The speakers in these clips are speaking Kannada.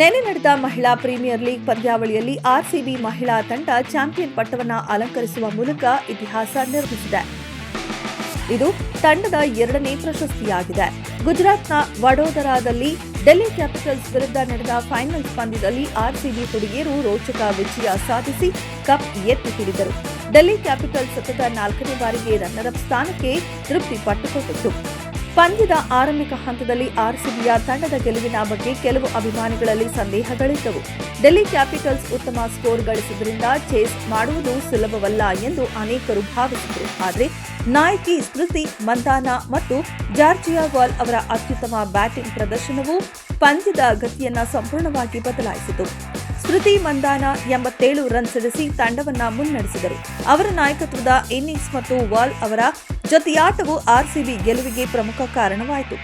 ನೆನೆ ನಡೆದ ಮಹಿಳಾ ಪ್ರೀಮಿಯರ್ ಲೀಗ್ ಪಂದ್ಯಾವಳಿಯಲ್ಲಿ ಆರ್ಸಿಬಿ ಮಹಿಳಾ ತಂಡ ಚಾಂಪಿಯನ್ ಪಟ್ಟವನ್ನು ಅಲಂಕರಿಸುವ ಮೂಲಕ ಇತಿಹಾಸ ನಿರ್ಮಿಸಿದೆ. ಇದು ತಂಡದ ಎರಡನೇ ಪ್ರಶಸ್ತಿಯಾಗಿದೆ. ಗುಜರಾತ್ನ ವಡೋದರಾದಲ್ಲಿ ಡೆಲ್ಲಿ ಕ್ಯಾಪಿಟಲ್ಸ್ ವಿರುದ್ಧ ನಡೆದ ಫೈನಲ್ಸ್ ಪಂದ್ಯದಲ್ಲಿ ಆರ್ಸಿಬಿ ಹುಡುಗಿಯರು ರೋಚಕ ವಿಜಯ ಸಾಧಿಸಿ ಕಪ್ ಎತ್ತಿ ಹಿಡಿದರು. ಡೆಲ್ಲಿ ಕ್ಯಾಪಿಟಲ್ಸ್ ಸತತ ನಾಲ್ಕನೇ ಬಾರಿಗೆ ರನ್ನರ್ ಅಪ್ ಸ್ಥಾನಕ್ಕೆ ತೃಪ್ತಿ ಪಟ್ಟುಕೊಂಡಿತ್ತು. ಪಂದ್ಯದ ಆರಂಭಿಕ ಹಂತದಲ್ಲಿ ಆರ್ಸಿಬಿಯ ತಂಡದ ಗೆಲುವಿನ ಬಗ್ಗೆ ಕೆಲವು ಅಭಿಮಾನಿಗಳಲ್ಲಿ ಸಂದೇಹಗಳಿದ್ದವು. ಡೆಲ್ಲಿ ಕ್ಯಾಪಿಟಲ್ಸ್ ಉತ್ತಮ ಸ್ಕೋರ್ ಗಳಿಸಿದ್ರಿಂದ ಚೇಸ್ ಮಾಡುವುದು ಸುಲಭವಲ್ಲ ಎಂದು ಅನೇಕರು ಭಾವಿಸಿದರು. ಆದರೆ ನಾಯಕಿ ಸ್ಮೃತಿ, ಮಂದಾನ ಮತ್ತು ಜಾರ್ಜಿಯಾ ವಾಲ್ ಅವರ ಅತ್ಯುತ್ತಮ ಬ್ಯಾಟಿಂಗ್ ಪ್ರದರ್ಶನವು ಪಂದ್ಯದ ಗತಿಯನ್ನ ಸಂಪೂರ್ಣವಾಗಿ ಬದಲಾಯಿಸಿತು. ಸ್ಮೃತಿ, ಮಂದಾನ ಎಂಬತ್ತೇಳು ರನ್ ಸಿಡಿಸಿ ತಂಡವನ್ನ ಮುನ್ನಡೆಸಿದರು. ಅವರ ನಾಯಕತ್ವದ ಇನ್ನಿಂಗ್ಸ್ ಮತ್ತು ವಾಲ್ ಅವರ ಜೊತೆಯಾಟವು ಆರ್ಸಿಬಿ ಗೆಲುವಿಗೆ ಪ್ರಮುಖ ಕಾರಣವಾಯಿತು.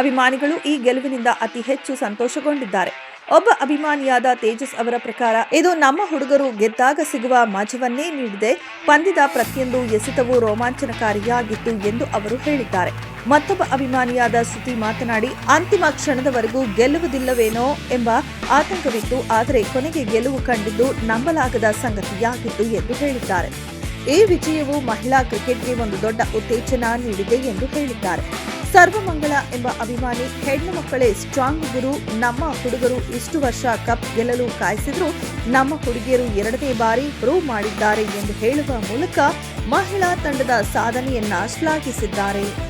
ಅಭಿಮಾನಿಗಳು ಈ ಗೆಲುವಿನಿಂದ ಅತಿ ಹೆಚ್ಚು ಸಂತೋಷಗೊಂಡಿದ್ದಾರೆ. ಒಬ್ಬ ಅಭಿಮಾನಿಯಾದ ತೇಜಸ್ ಅವರ ಪ್ರಕಾರ, ಇದು ನಮ್ಮ ಹುಡುಗರು ಗೆದ್ದಾಗ ಸಿಗುವ ಮಜವನ್ನೇ ನೀಡಿದೆ, ಪಂದ್ಯದ ಪ್ರತಿಯೊಂದು ಎಸೆತವೂ ರೋಮಾಂಚನಕಾರಿಯಾಗಿತ್ತು ಎಂದು ಅವರು ಹೇಳಿದ್ದಾರೆ. ಮತ್ತೊಬ್ಬ ಅಭಿಮಾನಿಯಾದ ಶ್ರುತಿ ಮಾತನಾಡಿ, ಅಂತಿಮ ಕ್ಷಣದವರೆಗೂ ಗೆಲ್ಲುವುದಿಲ್ಲವೇನೋ ಎಂಬ ಆತಂಕವಿತ್ತು, ಆದರೆ ಕೊನೆಗೆ ಗೆಲುವು ಕಂಡಿದ್ದು ನಂಬಲಾಗದ ಸಂಗತಿಯಾಗಿತ್ತು ಎಂದು ಹೇಳಿದ್ದಾರೆ. ಈ ವಿಜಯವು ಮಹಿಳಾ ಕ್ರಿಕೆಟ್ಗೆ ಒಂದು ದೊಡ್ಡ ಉತ್ತೇಜನ ನೀಡಿದೆ ಎಂದು ಹೇಳಿದ್ದಾರೆ. ಸರ್ವಮಂಗಳ ಎಂಬ ಅಭಿಮಾನಿ ಹೆಣ್ಣು ಮಕ್ಕಳೇ ಸ್ಟ್ರಾಂಗ್ ಗುರು, ನಮ್ಮ ಹುಡುಗರು ಇಷ್ಟು ವರ್ಷ ಕಪ್ ಗೆಲ್ಲಲು ಕಾಯಿಸಿದ್ರು, ನಮ್ಮ ಹುಡುಗಿಯರು ಎರಡನೇ ಬಾರಿ ಪ್ರೂವ್ ಮಾಡಿದ್ದಾರೆ ಎಂದು ಹೇಳುವ ಮೂಲಕ ಮಹಿಳಾ ತಂಡದ ಸಾಧನೆಯನ್ನ ಶ್ಲಾಘಿಸಿದ್ದಾರೆ.